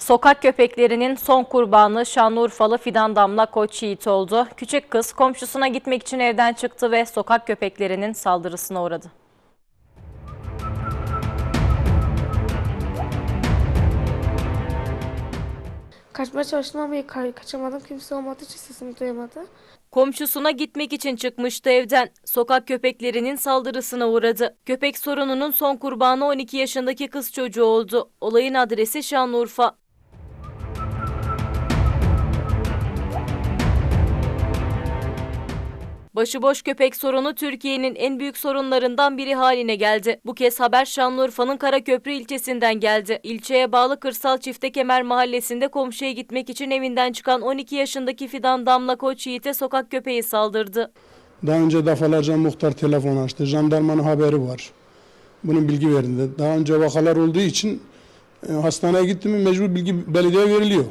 Sokak köpeklerinin son kurbanı Şanlıurfalı Fidan Damla Koç Yiğit oldu. Küçük kız komşusuna gitmek için evden çıktı ve sokak köpeklerinin saldırısına uğradı. Kaçmaya çalıştım ama ka- kaçamadım. Kimse olmadığı için sesimi duyamadı. Komşusuna gitmek için çıkmıştı evden. Sokak köpeklerinin saldırısına uğradı. Köpek sorununun son kurbanı 12 yaşındaki kız çocuğu oldu. Olayın adresi Şanlıurfa. Başıboş köpek sorunu Türkiye'nin en büyük sorunlarından biri haline geldi. Bu kez haber Şanlıurfa'nın Karaköprü ilçesinden geldi. İlçeye bağlı Kırsal Çiftekemer mahallesinde komşuya gitmek için evinden çıkan 12 yaşındaki Fidan Damla Koç Yiğit'e sokak köpeği saldırdı. Daha önce defalarca muhtar telefon açtı. Jandarmanın haberi var. Bunun bilgi verildi. Daha önce vakalar olduğu için e, hastaneye gitti mi mecbur bilgi belediyeye veriliyor.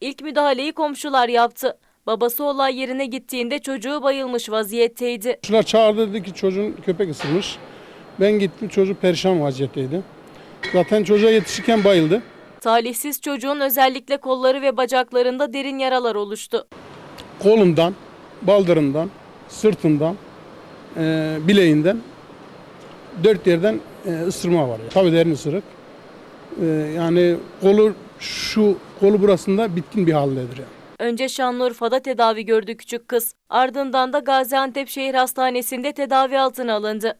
İlk müdahaleyi komşular yaptı. Babası olay yerine gittiğinde çocuğu bayılmış vaziyetteydi. Komşular çağırdı dedi ki çocuğun köpek ısırmış. Ben gittim çocuk perişan vaziyetteydi. Zaten çocuğa yetişirken bayıldı. Talihsiz çocuğun özellikle kolları ve bacaklarında derin yaralar oluştu. Kolundan, baldırından, sırtından, e, bileğinden dört yerden e, ısırma var. Tabii derin ısırık. E, yani kolu şu kolu burasında bitkin bir haldedir yani. Önce Şanlıurfa'da tedavi gördü küçük kız. Ardından da Gaziantep Şehir Hastanesi'nde tedavi altına alındı.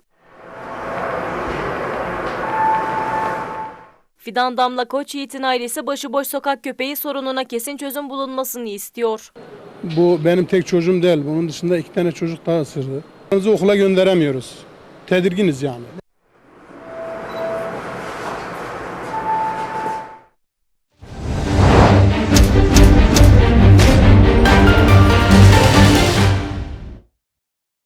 Fidan Damla Koç Yiğit'in ailesi başıboş sokak köpeği sorununa kesin çözüm bulunmasını istiyor. Bu benim tek çocuğum değil. Bunun dışında iki tane çocuk daha ısırdı. Okula gönderemiyoruz. Tedirginiz yani.